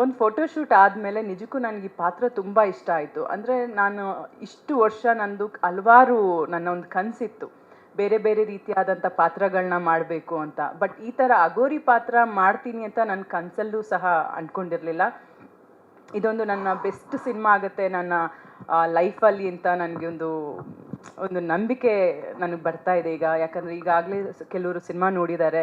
ಒಂದು photo shoot ಆದಮೇಲೆ ನಿಜಕ್ಕೂ ನನಗೆ ಈ ಪಾತ್ರ ತುಂಬ ಇಷ್ಟ ಆಯಿತು. ಅಂದರೆ ನಾನು ಇಷ್ಟು ವರ್ಷ ನಂದು ಹಲವಾರು ನನ್ನ ಒಂದು ಕನಸಿತ್ತು. ಬೇರೆ ಬೇರೆ ರೀತಿಯಾದಂಥ ಪಾತ್ರಗಳನ್ನ ಮಾಡಬೇಕು ಅಂತ. ಬಟ್ ಈ ಥರ ಅಗೋರಿ ಪಾತ್ರ ಮಾಡ್ತೀನಿ ಅಂತ ನನ್ನ ಕನಸಲ್ಲೂ ಸಹ ಅಂದ್ಕೊಂಡಿರಲಿಲ್ಲ ಇದೊಂದು ನನ್ನ ಬೆಸ್ಟ್ ಸಿನಿಮಾ ಆಗುತ್ತೆ ನನ್ನ ಲೈಫಲ್ಲಿ ಅಂತ ನನಗೆ ಒಂದು ಒಂದು ನಂಬಿಕೆ ನನಗೆ ಬರ್ತಾ ಇದೆ ಈಗ. ಯಾಕಂದರೆ ಈಗಾಗಲೇ ಕೆಲವರು ಸಿನಿಮಾ ನೋಡಿದ್ದಾರೆ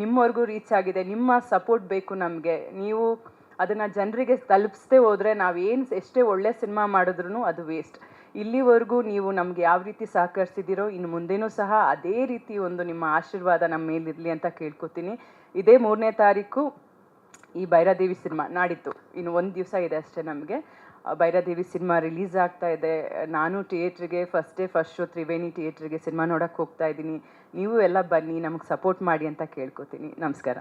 ನಿಮ್ಮವರೆಗೂ ರೀಚ್ ಆಗಿದೆ, ನಿಮ್ಮ ಸಪೋರ್ಟ್ ಬೇಕು ನಮಗೆ. ನೀವು ಅದನ್ನು ಜನರಿಗೆ ತಲುಪಿಸದೆ ಹೋದರೆ ನಾವೇನು ಎಷ್ಟೇ ಒಳ್ಳೆ ಸಿನಿಮಾ ಮಾಡಿದ್ರೂ ಅದು ವೇಸ್ಟ್ ಇಲ್ಲಿವರೆಗೂ ನೀವು ನಮಗೆ ಯಾವ ರೀತಿ ಸಹಕರಿಸಿದ್ದೀರೋ ಇನ್ನು ಮುಂದೆನೂ ಸಹ ಅದೇ ರೀತಿ ಒಂದು ನಿಮ್ಮ ಆಶೀರ್ವಾದ ನಮ್ಮ ಮೇಲಿರಲಿ ಅಂತ ಕೇಳ್ಕೊತೀನಿ. ಇದೇ ಮೂರನೇ ತಾರೀಕು ಈ ಭೈರಾದೇವಿ ಸಿನಿಮಾ ನಾಡಿತ್ತು ಇನ್ನು ಒಂದು ದಿವಸ ಇದೆ ಅಷ್ಟೇ ನಮಗೆ. ಭೈರಾದೇವಿ ಸಿನಿಮಾ ರಿಲೀಸ್ ಆಗ್ತಾ ಇದೆ. ನಾನು ಥಿಯೇಟ್ರಿಗೆ first day first show Triveni ಥಿಯೇಟ್ರಿಗೆ ಸಿನಿಮಾ ನೋಡೋಕ್ಕೆ ಹೋಗ್ತಾ ಇದ್ದೀನಿ. ನೀವು ಎಲ್ಲ ಬನ್ನಿ, ನಮಗೆ ಸಪೋರ್ಟ್ ಮಾಡಿ ಅಂತ ಕೇಳ್ಕೊತೀನಿ. ನಮಸ್ಕಾರ.